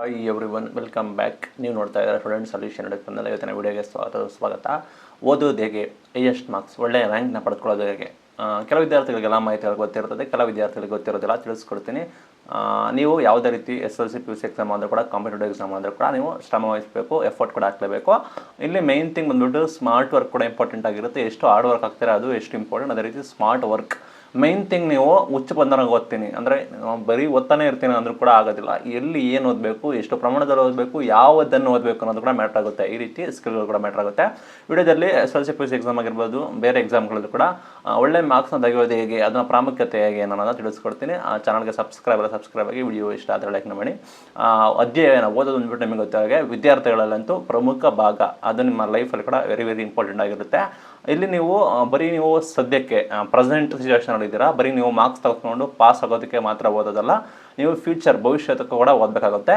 Hi everyone welcome back ನೀವು ನೋಡ್ತಾ ಇದ್ದಾರೆ ಸ್ಟೂಡೆಂಟ್ ಸೊಲ್ಯೂಷನ್ ಬಂದಲ್ಲ ಇವತ್ತಿನ ವಿಡಿಯೋಗೆ ಸ್ವಾಗತ ಸ್ವಾಗತ. ಓದೋದು ಹೇಗೆ ಹೈಯೆಸ್ಟ್ ಮಾರ್ಕ್ಸ್ ಒಳ್ಳೆಯ ರ್ಯಾಂಕ್ನ ಪಡೆದುಕೊಳ್ಳೋದು ಹೇಗೆ ಕೆಲವು ಕೆಲವು ವಿದ್ಯಾರ್ಥಿಗಳಿಗೆಲ್ಲ ಮಾಹಿತಿಗಳು ಗೊತ್ತಿರ್ತದೆ ಕೆಲವು ವಿದ್ಯಾರ್ಥಿಗಳಿಗೆ ಗೊತ್ತಿರೋದಿಲ್ಲ ತಿಳಿಸ್ಕೊಡ್ತೀನಿ. ನೀವು ಯಾವುದೇ ರೀತಿ S L C P U C exam ಆದರೂ ಕೂಡ ಕಾಂಪಿಟೇಟಿವ್ ಎಕ್ಸಾಮ್ ಆದರೂ ಕೂಡ ನೀವು ಶ್ರಮ ವಹಿಸಬೇಕು ಎಫರ್ಟ್ ಕೂಡ ಹಾಕಲೇಬೇಕು. ಇಲ್ಲಿ ಮೇನ್ ಥಿಂಗ್ ಬಂದ್ಬಿಟ್ಟು ಸ್ಮಾರ್ಟ್ ವರ್ಕ್ ಕೂಡ ಇಂಪಾರ್ಟೆಂಟ್ ಆಗಿರುತ್ತೆ. ಎಷ್ಟು ಹಾರ್ಡ್ ವರ್ಕ್ ಆಗ್ತಾರೆ ಅದು ಎಷ್ಟು ಇಂಪಾರ್ಟೆಂಟ್ ಅದೇ ರೀತಿ ಸ್ಮಾರ್ಟ್ ವರ್ಕ್ ಮೈನ್ ಥಿಂಗ್ ನೀವು ಉಚ್ಚ ಬಂಧನಾಗ ಓದ್ತೀನಿ. ಅಂದರೆ ಬರೀ ಓದ್ತಾನೆ ಇರ್ತೀನಿ ಅಂದರೂ ಕೂಡ ಆಗೋದಿಲ್ಲ. ಎಲ್ಲಿ ಏನು ಓದಬೇಕು, ಎಷ್ಟು ಪ್ರಮಾಣದಲ್ಲಿ ಓದಬೇಕು, ಯಾವುದನ್ನು ಓದಬೇಕು ಅನ್ನೋದು ಕೂಡ ಮ್ಯಾಟ್ರ್ ಆಗುತ್ತೆ. ಈ ರೀತಿ ಸ್ಕಿಲ್ಗಳು ಕೂಡ ಮ್ಯಾಟ್ರ್ ಆಗುತ್ತೆ. ವಿಡಿಯೋದಲ್ಲಿ S L C P C exam ಆಗಿರ್ಬೋದು, ಬೇರೆ ಎಕ್ಸಾಮ್ಗಳಲ್ಲೂ ಕೂಡ ಒಳ್ಳೆ ಮಾರ್ಕ್ಸ್ನ ತೆಗೆಯೋದು ಹೇಗೆ, ಅದನ್ನ ಪ್ರಾಮುಖ್ಯತೆ ಹೇಗೆ ಅನ್ನೋದನ್ನು ತಿಳಿಸ್ಕೊಡ್ತೀನಿ. ಆ ಚಾನಲ್ಗೆ ಸಬ್ಸ್ಕ್ರೈಬ್ ಅಲ್ಲ ಸಬ್ಸ್ಕ್ರೈಬ್ ಆಗಿ ವಿಡಿಯೋ ಇಷ್ಟ ಆದರೆ ಲೈಕ್ ಮಾಡಿ. ಅಧ್ಯಯನ ಓದೋದು ಅಂದ್ಬಿಟ್ಟು ನಿಮಗೆ ಗೊತ್ತಾಗೆ ವಿದ್ಯಾರ್ಥಿಗಳಲ್ಲಂತೂ ಪ್ರಮುಖ ಭಾಗ. ಅದು ನಿಮ್ಮ ಲೈಫಲ್ಲಿ ಕೂಡ ವೆರಿ ವೆರಿ ಇಂಪಾರ್ಟೆಂಟ್ ಆಗಿರುತ್ತೆ. ಇಲ್ಲಿ ನೀವು ಬರೀ ನೀವು ಸದ್ಯಕ್ಕೆ ಪ್ರೆಸೆಂಟ್ ಸಿಚುವೇಶನ್ ಇದ್ದೀರಾ ಬರೀ ನೀವು ಮಾರ್ಕ್ಸ್ ತೆಗೆದುಕೊಂಡು ಪಾಸ್ ಆಗೋದಕ್ಕೆ ಮಾತ್ರ ಓದೋದಲ್ಲ, ನೀವು ಫ್ಯೂಚರ್ ಭವಿಷ್ಯತಕ್ಕೂ ಕೂಡ ಓದಬೇಕಾಗುತ್ತೆ.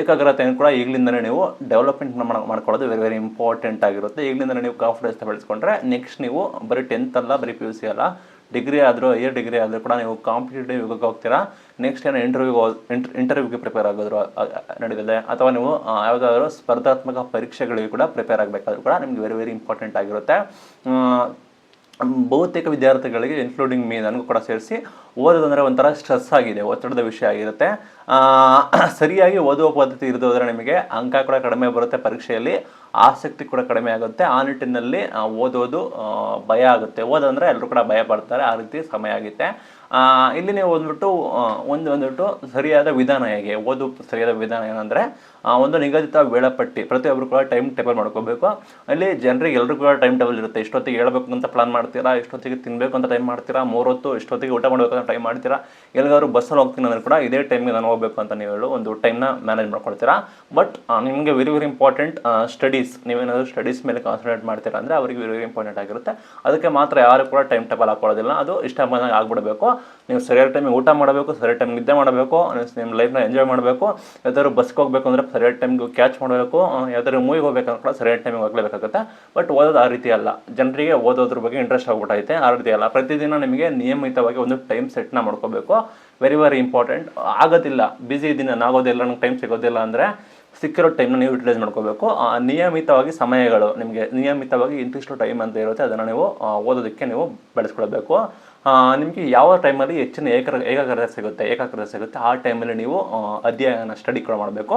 ಏಕಾಗ್ರತೆಯನ್ನು ಕೂಡ ಈಗಲಿಂದಲೇ ನೀವು ಡೆವಲಪ್ಮೆಂಟ್ ಮಾಡ್ಕೊಳ್ಳೋದು ವೆರಿ ವೆರಿ ಇಂಪಾರ್ಟೆಂಟ್ ಆಗಿರುತ್ತೆ. ಈಗಲಿಂದಲೇ ನೀವು ಕಾನ್ಫಿಡೆನ್ಸ್ ಬೆಳೆಸ್ಕೊಂಡ್ರೆ ನೆಕ್ಸ್ಟ್ ನೀವು ಬರೀ ಟೆಂತ್ ಅಲ್ಲ, ಬರೀ ಪಿ ಯು ಸಿ ಅಲ್ಲ ಡಿಗ್ರಿ ಆದರೂ ಹೈಯರ್ ಡಿಗ್ರಿ ಆದರೂ ಕೂಡ ನೀವು ಕಾಂಪಿಟೇಟಿವ್ ಯುಗಕ್ಕೆ ಹೋಗ್ತೀರಾ? ನೆಕ್ಸ್ಟ್ ಏನು ಇಂಟರ್ವ್ಯೂ ಇಂಟರ್ ಇಂಟರ್ವ್ಯೂಗೆ ಪ್ರಿಪೇರ್ ಆಗೋದ್ರು ನಡೀತದೆ ಅಥವಾ ನೀವು ಯಾವುದಾದ್ರೂ ಸ್ಪರ್ಧಾತ್ಮಕ ಪರೀಕ್ಷೆಗಳಿಗೆ ಕೂಡ ಪ್ರಿಪೇರ್ ಆಗಬೇಕಾದ್ರೂ ಕೂಡ ನಿಮಗೆ ವೆರಿ ವೆರಿ ಇಂಪಾರ್ಟೆಂಟ್ ಆಗಿರುತ್ತೆ. ಬಹುತೇಕ ವಿದ್ಯಾರ್ಥಿಗಳಿಗೆ ಇನ್ಕ್ಲೂಡಿಂಗ್ ಮೀ ನನಗೂ ಕೂಡ ಸೇರಿಸಿ, ಓದೋದಂದರೆ ಒಂಥರ ಸ್ಟ್ರೆಸ್ ಆಗಿದೆ, ಒತ್ತಡದ ವಿಷಯ ಆಗಿರುತ್ತೆ. ಸರಿಯಾಗಿ ಓದುವ ಪದ್ಧತಿ ಇರದೇ ನಿಮಗೆ ಅಂಕ ಕೂಡ ಕಡಿಮೆ ಬರುತ್ತೆ ಪರೀಕ್ಷೆಯಲ್ಲಿ. ಆಸಕ್ತಿ ಕೂಡ ಕಡಿಮೆ ಆಗುತ್ತೆ. ಆ ನಿಟ್ಟಿನಲ್ಲಿ ಓದೋದು ಭಯ ಆಗುತ್ತೆ. ಓದಂದ್ರೆ ಎಲ್ಲರೂ ಕೂಡ ಭಯ ಪಡ್ತಾರೆ. ಆ ರೀತಿ ಸಮಯ ಆಗುತ್ತೆ ಇಲ್ಲಿ ನೀವು ಬಂದ್ಬಿಟ್ಟು ಒಂದು ಬಂದ್ಬಿಟ್ಟು ಸರಿಯಾದ ವಿಧಾನ ಹೇಗೆ? ಓದು ಸರಿಯಾದ ವಿಧಾನ ಏನಂದರೆ ಒಂದು ನಿಗದಿತ ವೇಳಾಪಟ್ಟಿ. ಪ್ರತಿಯೊಬ್ಬರು ಕೂಡ ಟೈಮ್ ಟೇಬಲ್ ಮಾಡ್ಕೋಬೇಕು. ಅಲ್ಲಿ ಜನರಿಗೆ ಎಲ್ಲರೂ ಕೂಡ ಟೈಮ್ ಟೇಬಲ್ ಇರುತ್ತೆ. ಇಷ್ಟೊತ್ತಿಗೆ ಹೇಳ್ಬೇಕು ಅಂತ ಪ್ಲಾನ್ ಮಾಡ್ತೀರಾ? ಇಷ್ಟೊತ್ತಿಗೆ ತಿನ್ನಬೇಕು ಅಂತ ಟೈಮ್ ಮಾಡ್ತೀರಾ? ಮೂರೊತ್ತು ಇಷ್ಟೊತ್ತಿಗೆ ಊಟ ಮಾಡಬೇಕು ಅಂತ ಟೈಮ್ ಮಾಡ್ತೀರಾ? ಎಲ್ಲಿಗಾದ್ರು ಬಸ್ಸಲ್ಲಿ ಹೋಗ್ತೀನಿ ಅಂದ್ರೆ ಕೂಡ ಇದೇ ಟೈಮ್ಗೆ ನಾನು ಹೋಗ್ಬೇಕು ಅಂತ ನೀವು ಹೇಳು. ಒಂದು ಟೈಮ್ನ ಮ್ಯಾನೇಜ್ ಮಾಡ್ಕೊಳ್ತೀರಾ? ಬಟ್ ನಿಮಗೆ ವೆರಿ ವೆರಿ ಇಂಪಾರ್ಟೆಂಟ್ ಸ್ಟಡೀಸ್ ನೀವೇನಾದರೂ ಸ್ಟಡೀಸ್ ಮೇಲೆ ಕಾನ್ಸಂಟ್ರೇಟ್ ಮಾಡ್ತೀರಾ ಅಂದರೆ ಅವರಿಗೆ ವೆರಿ ಇಂಪಾರ್ಟೆಂಟ್ ಆಗಿರುತ್ತೆ. ಅದಕ್ಕೆ ಮಾತ್ರ ಯಾರು ಕೂಡ ಟೈಮ್ ಟೇಬಲ್ ಹಾಕೊಳ್ಳೋದಿಲ್ಲ. ಅದು ಇಷ್ಟ ಬಂದಾಗ ಆಗ್ಬಿಡಬೇಕು. ನೀವು ಸರಿಯಾದ ಟೈಮಿಗೆ ಊಟ ಮಾಡಬೇಕು, ಸರಿಯಾದ ಟೈಮ್ ನಿದ್ದೆ ಮಾಡಬೇಕು ನಿಮ್ಮ ಲೈಫ್ನ ಎಂಜಾಯ್ ಮಾಡಬೇಕು. ಯಾವ್ದಾದ್ರು ಬಸ್ಗೆ ಹೋಗಬೇಕು ಅಂದರೆ ಸರಿಯಾದ ಟೈಮ್ಗೆ ಕ್ಯಾಚ್ ಮಾಡಬೇಕು. ಯಾವ್ದಾದ್ರು ಮೂವಿಗೆ ಹೋಗ್ಬೇಕಂದ್ರೆ ಕೂಡ ಸರಿಯಾದ ಟೈಮಿಗೆ ಹೋಗಲೇಬೇಕಾಗುತ್ತೆ. ಬಟ್ ಓದೋದು ಆ ರೀತಿ ಅಲ್ಲ. ಜನರಿಗೆ ಓದೋದ್ರ ಬಗ್ಗೆ ಇಂಟ್ರೆಸ್ಟ್ ಆಗ್ಬಿಟ್ಟೈತೆ ಆ ರೀತಿ ಅಲ್ಲ. ಪ್ರತಿದಿನ ನಿಮಗೆ ನಿಯಮಿತವಾಗಿ ಒಂದು ಟೈಮ್ ಸೆಟ್ನ ಮಾಡ್ಕೋಬೇಕು. ವೆರಿ ವೆರಿ ಇಂಪಾರ್ಟೆಂಟ್ ಆಗೋದಿಲ್ಲ. ಬ್ಯುಸಿ ನಾನು ಆಗೋದಿಲ್ಲ ನಂಗೆ ಟೈಮ್ ಸಿಗೋದಿಲ್ಲ ಅಂದರೆ ಸಿಕ್ಕಿರೋ ಟೈಮ್ನ ನೀವು ಯುಟಿಲೈಸ್ ಮಾಡ್ಕೋಬೇಕು. ನಿಯಮಿತವಾಗಿ ಸಮಯಗಳು, ನಿಮಗೆ ನಿಯಮಿತವಾಗಿ ಇಂತಿಷ್ಟು ಟೈಮ್ ಅಂತ ಇರುತ್ತೆ, ಅದನ್ನು ನೀವು ಓದೋದಕ್ಕೆ ನೀವು ಬೆಳೆಸ್ಕೊಳ್ಬೇಕು. ನಿಮಗೆ ಯಾವ ಟೈಮಲ್ಲಿ ಹೆಚ್ಚಿನ ಏಕರ, ಏಕಾಗ್ರತೆ ಸಿಗುತ್ತೆ ಏಕಾಗ್ರತೆ ಸಿಗುತ್ತೆ, ಆ ಟೈಮಲ್ಲಿ ನೀವು ಅಧ್ಯಯನ ಸ್ಟಡಿ ಕೂಡ ಮಾಡಬೇಕು.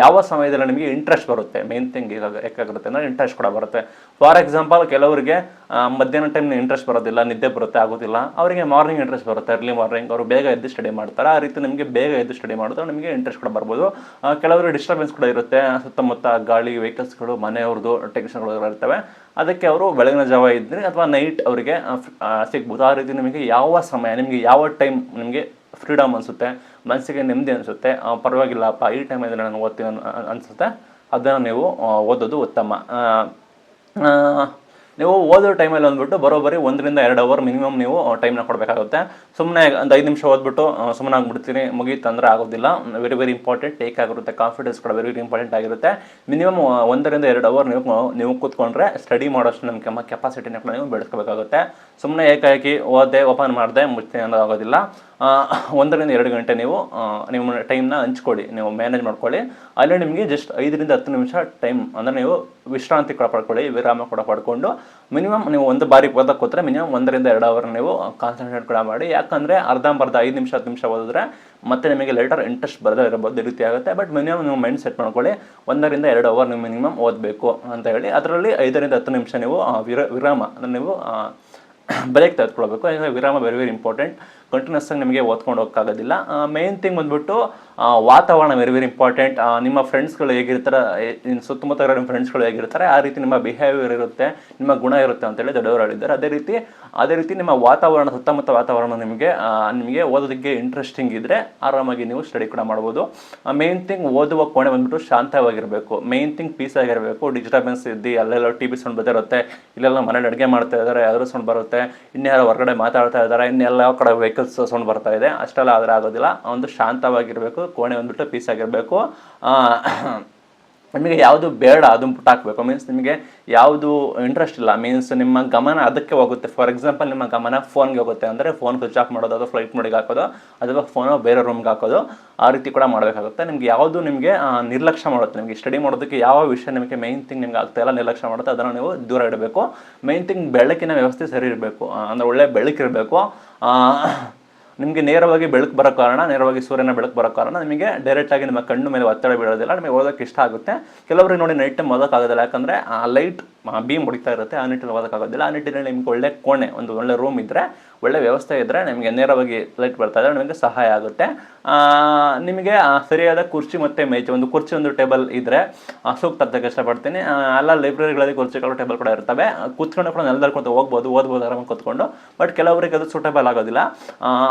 ಯಾವ ಸಮಯದಲ್ಲಿ ನಿಮಗೆ ಇಂಟ್ರೆಸ್ಟ್ ಬರುತ್ತೆ ಮೇನ್ ಥಿಂಗ್ ಏಕಾಗ್ರ ಏಕಾಗ್ರತೆ ಅಂದರೆ ಇಂಟ್ರೆಸ್ಟ್ ಕೂಡ ಬರುತ್ತೆ. ಫಾರ್ ಎಕ್ಸಾಂಪಲ್ ಕೆಲವರಿಗೆ ಮಧ್ಯಾಹ್ನ ಟೈಮ್ ಇಂಟ್ರೆಸ್ಟ್ ಬರೋದಿಲ್ಲ, ನಿದ್ದೆ ಬರುತ್ತೆ, ಆಗೋದಿಲ್ಲ. ಅವರಿಗೆ ಮಾರ್ನಿಂಗ್ ಇಂಟ್ರೆಸ್ಟ್ ಬರುತ್ತೆ ಅರ್ಲಿ ಮಾರ್ನಿಂಗ್ ಅವರು ಬೇಗ ಎದ್ದು ಸ್ಟಡಿ ಮಾಡ್ತಾರೆ. ಆ ರೀತಿ ನಿಮಗೆ ಬೇಗ ಎದ್ದು ಸ್ಟಡಿ ಮಾಡಿದ್ರೆ ನಿಮಗೆ ಇಂಟ್ರೆಸ್ಟ್ ಕೂಡ ಬರ್ಬೋದು. ಕೆಲವರು ಡಿಸ್ಟರ್ಬೆನ್ಸ್ ಕೂಡ ಇರುತ್ತೆ. ಸುತ್ತಮುತ್ತ ಗಾಳಿ ವೆಹಿಕಲ್ಸ್ಗಳು ಮನೆಯವ್ರದ್ದು ಟೆನ್ಷನ್ಗಳು ಇರ್ತವೆ. ಅದಕ್ಕೆ ಅವರು ಬೆಳಗಿನ ಜಾವ ಇದ್ದರೆ ಅಥವಾ ನೈಟ್ ಅವರಿಗೆ ಸಿಗ್ಬೋದು. ಆ ರೀತಿ ನಿಮಗೆ ಯಾವ ಸಮಯ, ನಿಮಗೆ ಯಾವ ಟೈಮ್ ನಿಮಗೆ ಫ್ರೀಡಮ್ ಅನಿಸುತ್ತೆ, ಮನಸ್ಸಿಗೆ ನೆಮ್ಮದಿ ಅನಿಸುತ್ತೆ ಪರವಾಗಿಲ್ಲಪ್ಪ, ಈ ಟೈಮಲ್ಲಿ ನಾನು ಓದ್ತೀನಿ ಅನ್- ಅನ್- ಅನಿಸುತ್ತೆ, ಅದನ್ನು ನೀವು ಓದೋದು ಉತ್ತಮ. ನೀವು ಓದೋ ಟೈಮಲ್ಲಿ ಅಂದ್ಬಿಟ್ಟು ಬರೋಬ್ಬರಿ ಒಂದರಿಂದ ಎರಡು ಅವರ್ ಮಿನಿಮಮ್ ನೀವು ಟೈಮ್ನ ಕೊಡಬೇಕಾಗುತ್ತೆ. ಸುಮ್ಮನೆ ಒಂದು ಐದು ನಿಮಿಷ ಓದ್ಬಿಟ್ಟು ಸುಮ್ಮನೆ ಆಗ್ಬಿಡ್ತೀನಿ ಮುಗೀತು ಅಂದರೆ ಆಗೋದಿಲ್ಲ. ವೆರಿ ವೆರಿ ಇಂಪಾರ್ಟೆಂಟ್ ಟೇಕ್ ಆಗಿರುತ್ತೆ ಕಾನ್ಫಿಡೆನ್ಸ್ ಕೂಡ ವೆರಿ ವೆರಿ ಇಂಪಾರ್ಟೆಂಟ್ ಆಗಿರುತ್ತೆ. ಮಿನಿಮಮ್ ಒಂದರಿಂದ ಎರಡು ಅವರ್ ನೀವು ನೀವು ಕೂತ್ಕೊಂಡ್ರೆ ಸ್ಟಡಿ ಮಾಡೋಷ್ಟು ನಮ್ಮ ಕೆಮ್ಮ ಕೆಪಾಸಿಟಿನ ಕೂಡ ನೀವು ಬೆಳೆಸ್ಕೋಬೇಕಾಗುತ್ತೆ. ಸುಮ್ಮನೆ ಏಕಾಏಕಿ ಓದೆ, ಓಪನ್ ಮಾಡಿದೆ ಮುಚ್ಚಿ ಆಗೋದಿಲ್ಲ. ಒಂದರಿಂದ ಎರಡು ಗಂಟೆ ನೀವು ನಿಮ್ಮ ಟೈಮ್ನ ಹಂಚ್ಕೊಳ್ಳಿ. ನೀವು ಮ್ಯಾನೇಜ್ ಮಾಡ್ಕೊಳ್ಳಿ. ಅಲ್ಲಿ ನಿಮಗೆ ಜಸ್ಟ್ ಐದರಿಂದ ಹತ್ತು ನಿಮಿಷ ಟೈಮ್ ಅಂದರೆ ನೀವು ವಿಶ್ರಾಂತಿ ಕೂಡ ಪಡ್ಕೊಳ್ಳಿ ವಿರಾಮ ಕೂಡ ಪಡ್ಕೊಂಡು. ಮಿನಿಮಮ್ ನೀವು ಒಂದು ಬಾರಿ ಓದಕ್ಕೆ ಕೂತ್ರೆ ಮಿನಿಮಮ್ ಒಂದರಿಂದ ಎರಡು ಅವರ್ ನೀವು ಕಾನ್ಸಂಟ್ರೇಟ್ ಕೂಡ ಮಾಡಿ. ಯಾಕಂದರೆ ಅರ್ಧಂಬರ್ಧ ಐದು ನಿಮಿಷ, ಹತ್ತು ನಿಮಿಷ ಓದಿದ್ರೆ ಮತ್ತೆ ನಿಮಗೆ ಲೆಟರ್ ಇಂಟ್ರೆಸ್ಟ್ ಬರದೇ ಇರಬಹುದು ರೀತಿ ಆಗುತ್ತೆ. ಬಟ್ ಮಿನಿಮಮ್ ನೀವು ಮೈಂಡ್ ಸೆಟ್ ಮಾಡ್ಕೊಳ್ಳಿ. ಒಂದರಿಂದ ಎರಡು ಅವರ್ ನೀವು ಮಿನಿಮಮ್ ಓದಬೇಕು ಅಂತ ಹೇಳಿ. ಅದರಲ್ಲಿ ಐದರಿಂದ ಹತ್ತು ನಿಮಿಷ ನೀವು ವಿರ, ವಿರಾಮ ಅಂದರೆ ನೀವು ಬ್ರೇಕ್ ತೆಗೆದುಕೊಳ್ಬೇಕು. ಯಾಕಂದರೆ ವಿರಾಮ ವೆರಿ ವೆರಿ ಇಂಪಾರ್ಟೆಂಟ್ ಕಂಟಿನ್ಯೂಸ್ ಆಗಿ ನಿಮಗೆ ಓದ್ಕೊಂಡು ಹೋಗೋಕ್ಕಾಗೋದಿಲ್ಲ. ಮೇನ್ ಥಿಂಗ್ ಬಂದ್ಬಿಟ್ಟು ವಾತಾವರಣ ವೆರಿ ವೆರಿ ಇಂಪಾರ್ಟೆಂಟ್ ನಿಮ್ಮ ಫ್ರೆಂಡ್ಸ್ಗಳು ಹೇಗಿರ್ತಾರೆ ನಿಮ್ಮ ಸುತ್ತಮುತ್ತ ನಿಮ್ಮ ಫ್ರೆಂಡ್ಸ್ಗಳು ಹೇಗಿರ್ತಾರೆ, ಆ ರೀತಿ ನಿಮ್ಮ ಬಿಹೇವಿಯರ್ ಇರುತ್ತೆ, ನಿಮ್ಮ ಗುಣ ಇರುತ್ತೆ ಅಂತೇಳಿ ದೊಡ್ಡವರು ಹೇಳಿದ್ದಾರೆ. ಅದೇ ರೀತಿ ಅದೇ ರೀತಿ ನಿಮ್ಮ ವಾತಾವರಣ, ಸುತ್ತಮುತ್ತ ವಾತಾವರಣ ನಿಮಗೆ ನಿಮಗೆ ಓದೋದಕ್ಕೆ ಇಂಟ್ರೆಸ್ಟಿಂಗ್ ಇದ್ದರೆ ಆರಾಮಾಗಿ ನೀವು ಸ್ಟಡಿ ಕೂಡ ಮಾಡ್ಬೋದು. ಮೇನ್ ಥಿಂಗ್ ಓದುವ ಕೋಣೆ ಬಂದ್ಬಿಟ್ಟು ಶಾಂತವಾಗಿರಬೇಕು. ಮೇನ್ ಥಿಂಗ್ ಪೀಸ್ ಆಗಿರಬೇಕು. ಡಿಸ್ಟರ್ಬೆನ್ಸ್ ಇದ್ದು, ಅಲ್ಲೆಲ್ಲ ಟಿ ವಿ ಸೌಂಡ್ ಬರ್ತಿರುತ್ತೆ ಇಲ್ಲೆಲ್ಲ ಮನೇಲಿ ಅಡುಗೆ ಮಾಡ್ತಾ ಇದ್ದಾರೆ ಯಾರು ಸೌಂಡ್ ಬರುತ್ತೆ. ಇನ್ಯಾರೋ ಹೊರಗಡೆ ಮಾತಾಡ್ತಾ ಇದ್ದಾರೆ ಇನ್ನೆಲ್ಲ ಕಡೆ ವೆಹಿಕಲ್ಸ್ ಸೌಂಡ್ ಬರ್ತಾ ಇದೆ. ಅಷ್ಟೆಲ್ಲ ಆದರೆ ಆಗೋದಿಲ್ಲ. ಒಂದು ಶಾಂತವಾಗಿರಬೇಕು. ಕೋಣೆ ಬಂದ್ಬಿಟ್ಟು ಪೀಸ್ ಆಗಿರಬೇಕು. ನಿಮಗೆ ಯಾವುದು ಬೇಡ ಅದನ್ನು ಪುಟ್ಟ ಹಾಕಬೇಕು. ಮೀನ್ಸ್ ನಿಮಗೆ ಯಾವುದು ಇಂಟ್ರೆಸ್ಟ್ ಇಲ್ಲ. ಮೀನ್ಸ್ ನಿಮ್ಮ ಗಮನ ಅದಕ್ಕೆ ಹೋಗುತ್ತೆ. ಫಾರ್ ಎಕ್ಸಾಂಪಲ್ ನಿಮ್ಮ ಗಮನ ಫೋನ್ಗೆ ಹೋಗುತ್ತೆ ಅಂದರೆ ಫೋನ್ ಸ್ವಿಚ್ ಆಫ್ ಮಾಡೋದು ಅಥವಾ ಫ್ಲೈಟ್ ಮೋಡಿಗೆ ಹಾಕೋದು, ಅಥವಾ ಫೋನು ಬೇರೆ ರೂಮ್ಗೆ ಹಾಕೋದು, ಆ ರೀತಿ ಕೂಡ ಮಾಡಬೇಕಾಗುತ್ತೆ. ನಿಮಗೆ ಯಾವುದು ನಿಮಗೆ ನಿರ್ಲಕ್ಷ್ಯ ಮಾಡುತ್ತೆ. ನಿಮಗೆ ಸ್ಟಡಿ ಮಾಡೋದಕ್ಕೆ ಯಾವ ವಿಷಯ ನಿಮಗೆ ಮೈನ್ ಥಿಂಗ್ ನಿಮ್ಗೆ ಆಗ್ತಾ ಇಲ್ಲ, ನಿರ್ಲಕ್ಷ್ಯ ಮಾಡುತ್ತೆ, ಅದನ್ನು ನೀವು ದೂರ ಇಡಬೇಕು. ಮೈನ್ ಥಿಂಗ್ ಬೆಳಕಿನ ವ್ಯವಸ್ಥೆ ಸರಿ ಇರಬೇಕು. ಅಂದರೆ ಒಳ್ಳೆ ಬೆಳಕಿರಬೇಕು. ನಿಮಗೆ ನೇರವಾಗಿ ಬೆಳಕು ಬರೋ ಕಾರಣ, ನೇರವಾಗಿ ಸೂರ್ಯನ ಬೆಳಕು ಬರೋ ಕಾರಣ ನಿಮಗೆ ಡೈರೆಕ್ಟಾಗಿ ನಿಮ್ಮ ಕಣ್ಣು ಮೇಲೆ ಒತ್ತಡ ಬೀಳೋದಿಲ್ಲ. ನಿಮಗೆ ಓದೋಕ್ಕೆ ಇಷ್ಟ ಆಗುತ್ತೆ. ಕೆಲವರಿಗೆ ನೋಡಿ ನೈಟ್ ಟೈಮ್ ಓದೋಕ್ಕಾಗೋದಿಲ್ಲ. ಯಾಕಂದರೆ ಆ ಲೈಟ್ ಬೀಮ್ ಹೊಡಿತಾ ಇರುತ್ತೆ. ಆ ನಿಟ್ಟಿನಲ್ಲಿ ಓದೋಕ್ಕಾಗೋದಿಲ್ಲ. ಆ ನಿಟ್ಟಿನಲ್ಲಿ ನಿಮ್ಗೆ ಒಳ್ಳೆ ಕೋಣೆ, ಒಂದು ಒಳ್ಳೆ ರೂಮ್ ಇದ್ದರೆ ಒಳ್ಳೆ ವ್ಯವಸ್ಥೆ ಇದ್ದರೆ ನಿಮಗೆ ನೇರವಾಗಿ ಲೈಟ್ ಬರ್ತಾ ಇದ್ದರೆ ನಿಮಗೆ ಸಹಾಯ ಆಗುತ್ತೆ. ನಿಮಗೆ ಸರಿಯಾದ ಕುರ್ಚಿ ಮತ್ತು ಮೇಜು, ಒಂದು ಕುರ್ಚಿ, ಒಂದು ಟೇಬಲ್ ಇದ್ದರೆ ಸೂಕ್ತ ಅಂತ ಇಷ್ಟಪಡ್ತೀನಿ. ಎಲ್ಲ ಲೈಬ್ರರಿಗಳಲ್ಲಿ ಕುರ್ಚಿಗಳು, ಟೇಬಲ್ ಕೂಡ ಇರ್ತವೆ. ಕೂತ್ಕೊಂಡು ಕೂಡ ನೆಲದಲ್ಲಿ ಕೂತು ಹೋಗ್ಬೋದು, ಓದ್ಬೋದು, ಆರಾಮಾಗಿ ಕೂತ್ಕೊಂಡು. ಬಟ್ ಕೆಲವರಿಗೆ ಅದು ಸೂಟೇಬಲ್ ಆಗೋದಿಲ್ಲ.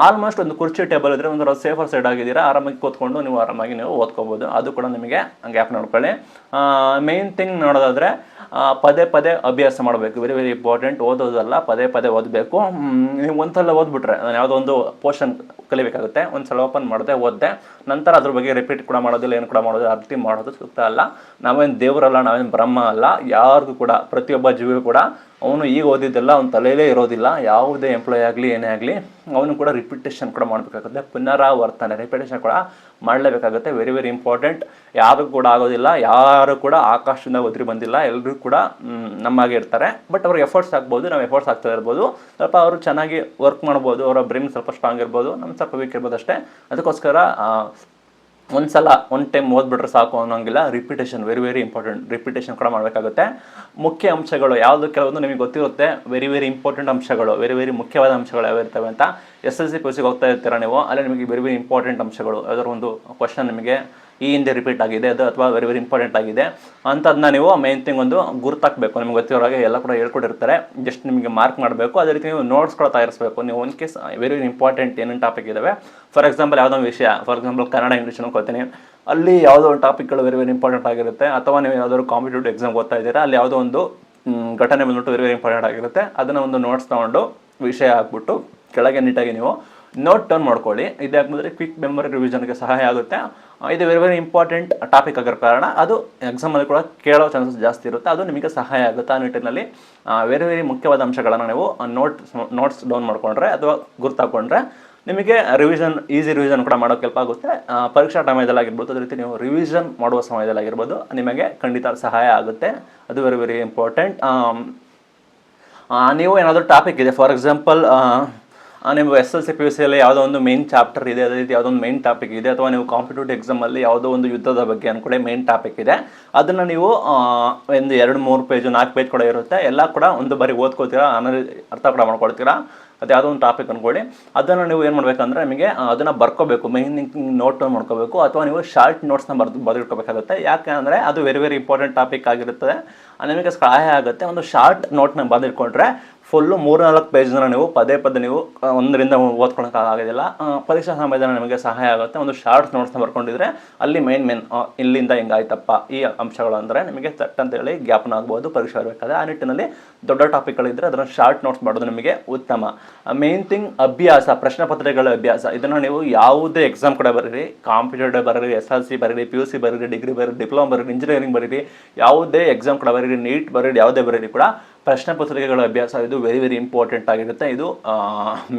ಆಲ್ಮೋಸ್ಟ್ ಒಂದು ಕುರ್ಚಿ, ಟೇಬಲ್ ಇದ್ದರೆ ಒಂದು ಸೇಫರ್ ಸೈಡ್ ಆಗಿದ್ದೀರಾ, ಆರಾಮಾಗಿ ಕೂತ್ಕೊಂಡು ನೀವು ಆರಾಮಾಗಿ ನೀವು ಓದ್ಕೋಬೋದು. ಅದು ಕೂಡ ನಿಮಗೆ ಗ್ಯಾಪ್ ನೋಡ್ಕೊಳ್ಳಿ. ಮೇನ್ ಥಿಂಗ್ ನೋಡೋದಾದರೆ ಪದೇ ಪದೇ ಅಭ್ಯಾಸ ಮಾಡಬೇಕು. ವೆರಿ ವೆರಿ ಇಂಪಾರ್ಟೆಂಟ್ ಓದೋದಲ್ಲ, ಪದೇ ಪದೇ ಓದಬೇಕು. ನೀವು ಒಂದ್ಸಲ ಓದ್ಬಿಟ್ರೆ ನಾನು ಯಾವುದೋ ಒಂದು ಪೋರ್ಷನ್ ಕಲಿಬೇಕಾಗುತ್ತೆ. ಒಂದ್ಸಲ ಓಪನ್ ಮಾಡಿದೆ, ಓದಿದೆ. ನಂತರ ಅದ್ರ ಬಗ್ಗೆ ರಿಪೀಟ್ ಕೂಡ ಮಾಡೋದಿಲ್ಲ, ಏನು ಕೂಡ ಮಾಡೋದು ಅರ್ಥ ಮಾಡೋದು ಸೂಕ್ತ ಅಲ್ಲ. ನಾವೇನು ದೇವರಲ್ಲ, ನಾವೇನು ಬ್ರಹ್ಮ ಅಲ್ಲ, ಯಾರಿಗೂ ಕೂಡ, ಪ್ರತಿಯೊಬ್ಬ ಜೀವಿಗೂ ಕೂಡ ಅವನು ಈಗ ಓದಿದ್ದೆಲ್ಲ ಅವ್ನ ತಲೆಯಲ್ಲೇ ಇರೋದಿಲ್ಲ, ಯಾವುದೇ ಎಂಪ್ಲಾಯ್ ಆಗಲಿ, ಏನೇ ಆಗಲಿ, ಅವನು ಕೂಡ ರಿಪಿಟೇಷನ್ ಕೂಡ ಮಾಡಬೇಕಾಗುತ್ತೆ. ಪುನರಾವರ್ತನೆ ರಿಪಿಟೇಷನ್ ಕೂಡ ಮಾಡಲೇಬೇಕಾಗುತ್ತೆ. ವೆರಿ ವೆರಿ ಇಂಪಾರ್ಟೆಂಟ್ ಯಾರಿಗೂ ಕೂಡ ಆಗೋದಿಲ್ಲ, ಯಾರು ಕೂಡ ಆಕಾಶದಿಂದ ಒದರಿ ಬಂದಿಲ್ಲ. ಎಲ್ಲರೂ ಕೂಡ ನಮ್ಮಾಗೆ ಇರ್ತಾರೆ. ಬಟ್ ಅವ್ರಿಗೆ ಎಫರ್ಟ್ಸ್ ಆಗ್ಬೋದು, ನಾವು ಎಫರ್ಟ್ಸ್ ಆಗ್ತಾ ಇರ್ಬೋದು. ಸ್ವಲ್ಪ ಅವರು ಚೆನ್ನಾಗಿ ವರ್ಕ್ ಮಾಡ್ಬೋದು, ಅವರ ಬ್ರೈನ್ ಸ್ವಲ್ಪ ಸ್ಟ್ರಾಂಗ್ ಇರ್ಬೋದು ನಮ್ಮ ಸ್ವಲ್ಪ ವೀಕ್ ಇರ್ಬೋದು ಅಷ್ಟೇ. ಅದಕ್ಕೋಸ್ಕರ ಒಂದ್ಸಲ ಒನ್ ಟೈಮ್ ಓದ್ಬಿಟ್ರೆ ಸಾಕು ಅನ್ನೋಂಗಿಲ್ಲ. Repetition very very important repetition ಕೂಡ ಮಾಡಬೇಕಾಗುತ್ತೆ. ಮುಖ್ಯ ಅಂಶಗಳು ಯಾವುದು ಕೆಲವೊಂದು ನಿಮಗೆ ಗೊತ್ತಿರುತ್ತೆ. ವೆರಿ ವೆರಿ ಇಂಪಾರ್ಟೆಂಟ್ ಅಂಶಗಳು ವೆರಿ ವೆರಿ ಮುಖ್ಯವಾದ ಅಂಶಗಳು ಯಾವ ಇರ್ತವೆ ಅಂತ. ಎಸ್ ಎಲ್ ಸಿ ಪಿ ಹೋಗ್ತಾ ಇರ್ತೀರಾ ನೀವು? ಅಲ್ಲಿ ನಿಮಗೆ ವೆರಿ ವೆರಿ ಇಂಪಾರ್ಟೆಂಟ್ ಅಂಶಗಳು, ಯಾವ್ದಾದ್ರು ಒಂದು ಕ್ವಶನ್ ನಿಮಗೆ ಈ ಹಿಂದೆ ರಿಪೀಟ್ ಆಗಿದೆ, ಅದು ಅಥವಾ ವೆರಿ ವೆರಿ ಇಂಪಾರ್ಟೆಂಟ್ ಆಗಿದೆ ಅಂಥದ್ದನ್ನ ನೀವು ಮೇನ್ ಥಿಂಗ್ ಒಂದು ಗುರ್ತಾಕಬೇಕು. ನಿಮ್ಗೆ ಗೊತ್ತಿರೋ ಹಾಗೆ ಎಲ್ಲ ಕೂಡ ಹೇಳ್ಕೊಟ್ಟಿರ್ತಾರೆ. ಜಸ್ಟ್ ನಿಮಗೆ ಮಾರ್ಕ್ ಮಾಡಬೇಕು. ಅದೇ ರೀತಿ ನೀವು ನೋಟ್ಸ್ ಕೂಡ ತಯಾರಿಸಬೇಕು. ನೀವು one case very very important ಏನೇನು ಟಾಪಿಕ್ ಇದಾವೆ. ಫಾರ್ ಎಕ್ಸಾಂಪಲ್ ಯಾವುದೋ ವಿಷಯ. ಫಾರ್ ಎಕ್ಸಾಂಪಲ್ ಕನ್ನಡ ಇಂಗ್ಲೀಷ್ ಅನ್ಕೋತೀನಿ ಅಲ್ಲಿ ಯಾವುದೋ ಒಂದು ಟಾಪಿಕ್ಗಳು ವೆರಿ ವೆರಿ ಇಂಪಾರ್ಟೆಂಟ್ ಆಗಿರುತ್ತೆ. ಅಥವಾ ನೀವು ಯಾವುದಾದ್ರು ಕಾಂಪಿಟೇಟಿವ್ ಎಕ್ಸಾಮ್ ಓದ್ತಾ ಇದ್ದೀರಾ. ಅಲ್ಲಿ ಯಾವುದೋ ಒಂದು ಘಟನೆ ಬಂದ್ಬಿಟ್ಟು ವೆರಿ ವೆರಿ ಇಂಪಾರ್ಟೆಂಟ್ ಆಗಿರುತ್ತೆ. ಅದನ್ನು ಒಂದು ನೋಟ್ಸ್ ತೊಗೊಂಡು ವಿಷಯ ಹಾಕ್ಬಿಟ್ಟು ಕೆಳಗೆ ನೀಟಾಗಿ ನೀವು ನೋಟ್ ಟರ್ನ್ ಮಾಡ್ಕೊಳ್ಳಿ. ಇದು ಕ್ವಿಕ್ ಮೆಮೊರಿ ರಿವಿಷನ್ಗೆ ಸಹಾಯ ಆಗುತ್ತೆ. ಇದು ವೆರಿ ವೆರಿ ಇಂಪಾರ್ಟೆಂಟ್ ಟಾಪಿಕ್ ಆಗಿರೋ ಕಾರಣ ಅದು ಎಕ್ಸಾಮಲ್ಲಿ ಕೂಡ ಕೇಳೋ ಚಾನ್ಸಸ್ ಜಾಸ್ತಿ ಇರುತ್ತೆ. ಅದು ನಿಮಗೆ ಸಹಾಯ ಆಗುತ್ತೆ ಆ ನಿಟ್ಟಿನಲ್ಲಿ ವೆರಿ ವೆರಿ ಮುಖ್ಯವಾದ ಅಂಶಗಳನ್ನು ನೀವು ನೋಟ್ ನೋಟ್ಸ್ ಡೌನ್ ಮಾಡ್ಕೊಂಡ್ರೆ ಅಥವಾ ಗುರ್ತಾಕೊಂಡ್ರೆ ನಿಮಗೆ ರಿವಿಷನ್ ಈಸಿ ರಿವಿಷನ್ ಕೂಡ ಮಾಡೋಕ್ಕೆ ಹೆಲ್ಪ್ ಆಗುತ್ತೆ. ಪರೀಕ್ಷಾ ಸಮಯದಲ್ಲಿ ಆಗಿರ್ಬೋದು ಅದೇ ರೀತಿ ನೀವು ರಿವಿಷನ್ ಮಾಡುವ ಸಮಯದಲ್ಲಿ ಆಗಿರ್ಬೋದು ನಿಮಗೆ ಖಂಡಿತ ಸಹಾಯ ಆಗುತ್ತೆ. ಅದು ವೆರಿ ವೆರಿ ಇಂಪಾರ್ಟೆಂಟ್ ನೀವು ಏನಾದರೂ ಟಾಪಿಕ್ ಇದೆ ಫಾರ್ ಎಕ್ಸಾಂಪಲ್ ನೀವು S L C P U ಸಿಯಲ್ಲಿ ಯಾವುದೋ ಒಂದು ಮೇನ್ ಚಾಪ್ಟರ್ ಇದೆ, ಅದೇ ರೀತಿ ಯಾವುದೋ ಒಂದು ಮೇನ್ ಟಾಪಿಕ್ ಇದೆ, ಅಥವಾ ನೀವು ಕಾಂಪಿಟೇಟಿವ್ ಎಕ್ಸಾಮಲ್ಲಿ ಯಾವುದೋ ಒಂದು ಯುದ್ಧದ ಬಗ್ಗೆ ಅನ್ಕೊಳ್ಳಿ ಮೇನ್ ಟಾಪಿಕ್ ಇದೆ. ಅದನ್ನು ನೀವು ಒಂದು ಎರಡು, ಮೂರು ಪೇಜು ನಾಲ್ಕು ಪೇಜ್ ಕೂಡ ಇರುತ್ತೆ. ಎಲ್ಲ ಕೂಡ ಒಂದು ಬಾರಿ ಓದ್ಕೋತೀರಾ ಆಮೇಲೆ ಅರ್ಥ ಕೂಡ ಮಾಡ್ಕೊಳ್ತೀರಾ, ಅದು ಯಾವುದೋ ಒಂದು ಟಾಪಿಕ್ ಅನ್ಕೊಳ್ಳಿ. ಅದನ್ನು ನೀವು ಏನು ಮಾಡಬೇಕಂದ್ರೆ ನಿಮಗೆ ಅದನ್ನು ಬರ್ಕೋಬೇಕು. ಮೈನ್ ನೋಟ್ ಮಾಡ್ಕೋಬೇಕು, ಅಥವಾ ನೀವು ಶಾರ್ಟ್ ನೋಟ್ಸ್ನ ಬರೆದು ಬರೆದಿಟ್ಕೋಬೇಕಾಗುತ್ತೆ. ಯಾಕೆ ಅಂದರೆ ಅದು ವೆರಿ ವೆರಿ ಇಂಪಾರ್ಟೆಂಟ್ ಟಾಪಿಕ್ ಆಗಿರುತ್ತದೆ ನಿಮಗೆ ಸಹಾಯ ಆಗುತ್ತೆ. ಒಂದು ಶಾರ್ಟ್ ನೋಟ್ನ ಬರೆದಿಟ್ಕೊಂಡ್ರೆ ಫುಲ್ಲು ಮೂರು ನಾಲ್ಕು ಪೇಜ್ನ ನೀವು, ಪದೇ ಪದೇ ನೀವು ಒಂದರಿಂದ ಓದ್ಕೊಳಕ್ಕೆ ಆಗೋದಿಲ್ಲ. ಪರೀಕ್ಷಾ ಸಮಯದಲ್ಲಿ ನಿಮಗೆ ಸಹಾಯ ಆಗುತ್ತೆ. ಒಂದು ಶಾರ್ಟ್ಸ್ ನೋಟ್ಸ್ನ ಬರ್ಕೊಂಡಿದ್ರೆ, ಅಲ್ಲಿ ಮೇನ್ ಮೇನ್ ಇಲ್ಲಿಂದ ಹಿಂಗಾಯ್ತಪ್ಪ, ಈ ಅಂಶಗಳು ಅಂದರೆ ನಿಮಗೆ ತಟ್ ಅಂತ ಹೇಳಿ ಜ್ಞಾಪನ ಆಗ್ಬೋದು, ಪರೀಕ್ಷೆ ಬರಬೇಕಾದ್ರೆ. ಆ ನಿಟ್ಟಿನಲ್ಲಿ ದೊಡ್ಡ ಟಾಪಿಕ್ಗಳಿದ್ದರೆ ಅದನ್ನು ಶಾರ್ಟ್ ನೋಟ್ಸ್ ಮಾಡೋದು ನಿಮಗೆ ಉತ್ತಮ. ಮೇನ್ ಥಿಂಗ್ ಅಭ್ಯಾಸ, ಪ್ರಶ್ನೆ ಪತ್ರಿಕೆಗಳ ಅಭ್ಯಾಸ. ಇದನ್ನು ನೀವು ಯಾವುದೇ ಎಕ್ಸಾಮ್ ಕೂಡ ಬರೀರಿ ಕಾಂಪಿಟೇಟಿವ್ ಬರೀರಿ ಎಸ್ ಎಲ್ ಸಿ ಬರೀರಿ ಪಿ ಯು ಸಿ ಬರೀರಿ ಡಿಗ್ರಿ ಬರೀರಿ ಡಿಪ್ಲೊಮಾ ಬರೀರಿ ಇಂಜಿನಿಯರಿಂಗ್ ಬರೀರಿ, ಯಾವುದೇ ಎಕ್ಸಾಮ್ ಕೂಡ ಬರೀರಿ ನೀಟ್ ಬರೀರಿ, ಯಾವುದೇ ಬರೀರಿ ಕೂಡ ಪ್ರಶ್ನೆ ಪತ್ರಿಕೆಗಳ ಅಭ್ಯಾಸ ಇದು ವೆರಿ ವೆರಿ ಇಂಪಾರ್ಟೆಂಟ್ ಆಗಿರುತ್ತೆ. ಇದು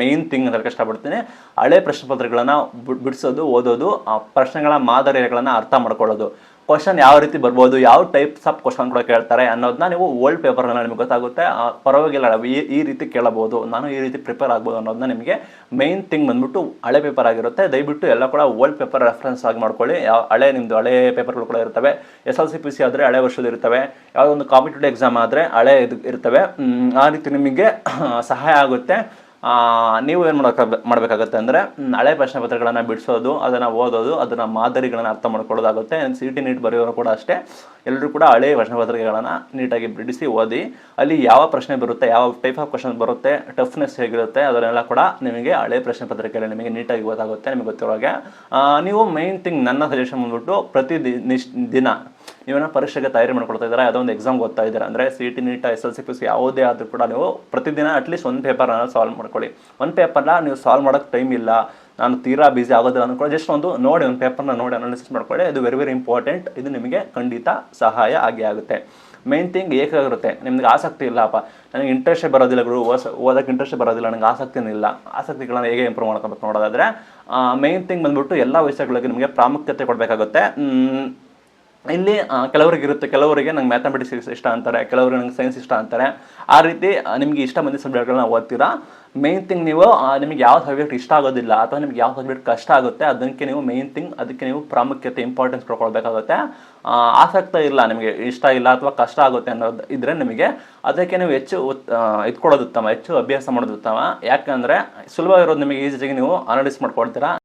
ಮೇನ್ ಥಿಂಗ್ ಅಂತ ಕಷ್ಟಪಡ್ತೀನಿ ಹಳೆ ಪ್ರಶ್ನೆ ಪತ್ರಿಕೆಗಳನ್ನು ಬಿಡಿಸೋದು, ಓದೋದು ಪ್ರಶ್ನೆಗಳ ಮಾದರಿಗಳನ್ನು ಅರ್ಥ ಮಾಡ್ಕೊಳ್ಳೋದು. ಕ್ವಶನ್ ಯಾವ ರೀತಿ ಬರ್ಬೋದು, ಯಾವ ಟೈಪ್ಸ್ ಆಫ್ ಕ್ವಶನ್ ಕೂಡ ಕೇಳ್ತಾರೆ ಅನ್ನೋದನ್ನ ನೀವು ಓಲ್ಡ್ ಪೇಪರ್ನಲ್ಲಿ ನಿಮಗೆ ಗೊತ್ತಾಗುತ್ತೆ. ಪರವಾಗಿಲ್ಲ ಈ ಈ ರೀತಿ ಕೇಳಬಹುದು, ನಾನು ಈ ರೀತಿ ಪ್ರಿಪೇರ್ ಆಗ್ಬೋದು ಅನ್ನೋದನ್ನ ನಿಮಗೆ ಮೈನ್ ಥಿಂಗ್ ಬಂದ್ಬಿಟ್ಟು ಹಳೆ ಪೇಪರ್ ಆಗಿರುತ್ತೆ. ದಯವಿಟ್ಟು ಎಲ್ಲ ಕೂಡ ಓಲ್ಡ್ ಪೇಪರ್ ರೆಫರೆನ್ಸ್ ಆಗಿ ಮಾಡ್ಕೊಳ್ಳಿ. ಯಾವ ಹಳೆ ನಿಮ್ಮದು ಹಳೆ ಪೇಪರ್ಗಳು ಕೂಡ ಇರ್ತವೆ. S L C P C ಆದರೆ ಹಳೆ ವರ್ಷದ ಇರ್ತವೆ. ಯಾವುದೋ ಒಂದು ಕಾಂಪಿಟೇಟಿವ್ ಎಕ್ಸಾಮ್ ಆದರೆ ಹಳೆ ಇದು, ಇರ್ತವೆ. ಆ ರೀತಿ ನಿಮಗೆ ಸಹಾಯ ಆಗುತ್ತೆ. ನೀವು ಏನು ಮಾಡೋಕೆ ಮಾಡಬೇಕಾಗತ್ತೆ ಅಂದರೆ ಹಳೆ ಪ್ರಶ್ನೆ ಪತ್ರಗಳನ್ನು ಬಿಡಿಸೋದು, ಅದನ್ನು ಓದೋದು, ಅದನ್ನು ಮಾದರಿಗಳನ್ನು ಅರ್ಥ ಮಾಡ್ಕೊಳ್ಳೋದಾಗುತ್ತೆ. ಸಿ ಟಿ ನೀಟ್ ಬರೆಯೋರು ಕೂಡ ಅಷ್ಟೇ. ಎಲ್ಲರೂ ಕೂಡ ಹಳೆ ಪ್ರಶ್ನೆ ಪತ್ರಿಕೆಗಳನ್ನು ನೀಟಾಗಿ ಬಿಡಿಸಿ ಓದಿ, ಅಲ್ಲಿ ಯಾವ ಪ್ರಶ್ನೆ ಬರುತ್ತೆ, ಯಾವ ಟೈಪ್ ಆಫ್ ಕ್ವಶನ್ ಬರುತ್ತೆ ಟಫ್ನೆಸ್ ಹೇಗಿರುತ್ತೆ, ಅದನ್ನೆಲ್ಲ ಕೂಡ ನಿಮಗೆ ಹಳೆ ಪ್ರಶ್ನೆ ಪತ್ರಿಕೆಯಲ್ಲಿ ನಿಮಗೆ ನೀಟಾಗಿ ಗೊತ್ತಾಗುತ್ತೆ, ನಿಮಗೆ ಗೊತ್ತಿರೋ ಹಾಗೆ ನೀವು ಮೈನ್ ಥಿಂಗ್ ನನ್ನ ಸಜೆಷನ್ ಬಂದ್ಬಿಟ್ಟು ಪ್ರತಿ ದಿನ ನೀವೇನೋ ಪರೀಕ್ಷೆಗೆ ತಯಾರಿ ಮಾಡ್ಕೊಳ್ತಾ ಇದ್ದೀರಾ? ಅದೊಂದು ಎಕ್ಸಾಮ್ ಓದ್ತಾ ಇದ್ದೀರಾ? ಅಂದರೆ C T NEET S L C P C ಯಾವುದೇ ಆದರೂ ಕೂಡ ನೀವು ಪ್ರತಿದಿನ ಅಟ್ಲೀಸ್ಟ್ ಒಂದು ಪೇಪರ್ನ ಸಾಲ್ವ್ ಮಾಡ್ಕೊಳ್ಳಿ. ಒಂದು ಪೇಪರ್ನ ನೀವು ಸಾಲ್ವ್ ಮಾಡೋಕ್ಕೆ ಟೈಮ್ ಇಲ್ಲ. ನಾನು ತೀರಾ ಬಿಸಿ ಆಗೋದಿಲ್ಲ ಅಂದ್ಕೊಳ್ಳಿ ಜಸ್ಟ್ ಒಂದು ನೋಡಿ, ಒಂದು ಪೇಪರ್ನ ನೋಡಿ ಅನಾಲಿಸಿಸ್ ಮಾಡ್ಕೊಳ್ಳಿ. ಇದು ವೆರಿ ವೆರಿ ಇಂಪಾರ್ಟೆಂಟ್ ಇದು ನಿಮಗೆ ಖಂಡಿತ ಸಹಾಯ ಆಗೇ ಆಗುತ್ತೆ. ಮೇನ್ ಥಿಂಗ್ ಏಕಾಗಿರುತ್ತೆ ನಿಮ್ಗೆ ಆಸಕ್ತಿ ಇಲ್ಲಪ್ಪ ನನಗೆ ಇಂಟ್ರೆಸ್ಟೇ ಬರೋದಿಲ್ಲ ಗುರು. ಓದೋಕೆ ಓದೋಕ್ಕೆ ಇಂಟ್ರೆಸ್ಟೇ ಬರೋದಿಲ್ಲ. ನನಗೆ ಆಸಕ್ತಿನೂ ಇಲ್ಲ. ಆಸಕ್ತಿಗಳನ್ನ ಹೇಗೆ ಇಂಪ್ರೂವ್ ಮಾಡ್ಕೊಬೇಕು ನೋಡೋದಾದರೆ ಮೇನ್ ಥಿಂಗ್ ಬಂದ್ಬಿಟ್ಟು ಎಲ್ಲ ವಿಷಯಗಳಿಗೆ ನಿಮಗೆ ಪ್ರಾಮುಖ್ಯತೆ ಕೊಡಬೇಕಾಗುತ್ತೆ. ಇಲ್ಲಿ ಕೆಲವರಿಗೆ ಇರುತ್ತೆ ಕೆಲವರಿಗೆ ನಂಗೆ ಮ್ಯಾಥಮೆಟಿಕ್ಸ್ ಇಷ್ಟ ಅಂತಾರೆ ಕೆಲವರಿಗೆ ನಂಗೆ ಸೈನ್ಸ್ ಇಷ್ಟ ಅಂತಾರೆ. ಆ ರೀತಿ ನಿಮಗೆ ಇಷ್ಟ ಬಂದಿದ್ದ ಸಬ್ಜೆಕ್ಟ್ಗಳನ್ನ ಓದ್ತೀರಾ? ಮೇನ್ ಥಿಂಗ್ ನೀವು ನಿಮಗೆ ಯಾವ ಸಬ್ಜೆಕ್ಟ್ ಇಷ್ಟ ಆಗೋದಿಲ್ಲ ಅಥವಾ ನಿಮ್ಗೆ ಯಾವ ಸಬ್ಜೆಕ್ಟ್ ಕಷ್ಟ ಆಗುತ್ತೆ ಅದಕ್ಕೆ ನೀವು ಮೇನ್ ಥಿಂಗ್ ಅದಕ್ಕೆ ನೀವು ಪ್ರಾಮುಖ್ಯತೆ ಇಂಪಾರ್ಟೆನ್ಸ್ ಕೊಡ್ಕೊಳ್ಬೇಕಾಗುತ್ತೆ. ಆಸಕ್ತ ಇಲ್ಲ ನಿಮಗೆ ಇಷ್ಟ ಇಲ್ಲ ಅಥವಾ ಕಷ್ಟ ಆಗುತ್ತೆ ಅನ್ನೋದು ಇದ್ರೆ ನಿಮಗೆ ಅದಕ್ಕೆ ನೀವು ಹೆಚ್ಚು ಉತ್- ಆ, ಇದ್ ಕೊಡೋದು ಉತ್ತಮ ಹೆಚ್ಚು ಅಭ್ಯಾಸ ಮಾಡೋದು ಉತ್ತಮ ಯಾಕಂದ್ರೆ ಸುಲಭ ಇರೋದು ನಿಮಗೆ ಈಸಿಯಾಗಿ ನೀವು ಅನಾಲಿಸ್ ಮಾಡ್ಕೊಳ್ತೀರಾ?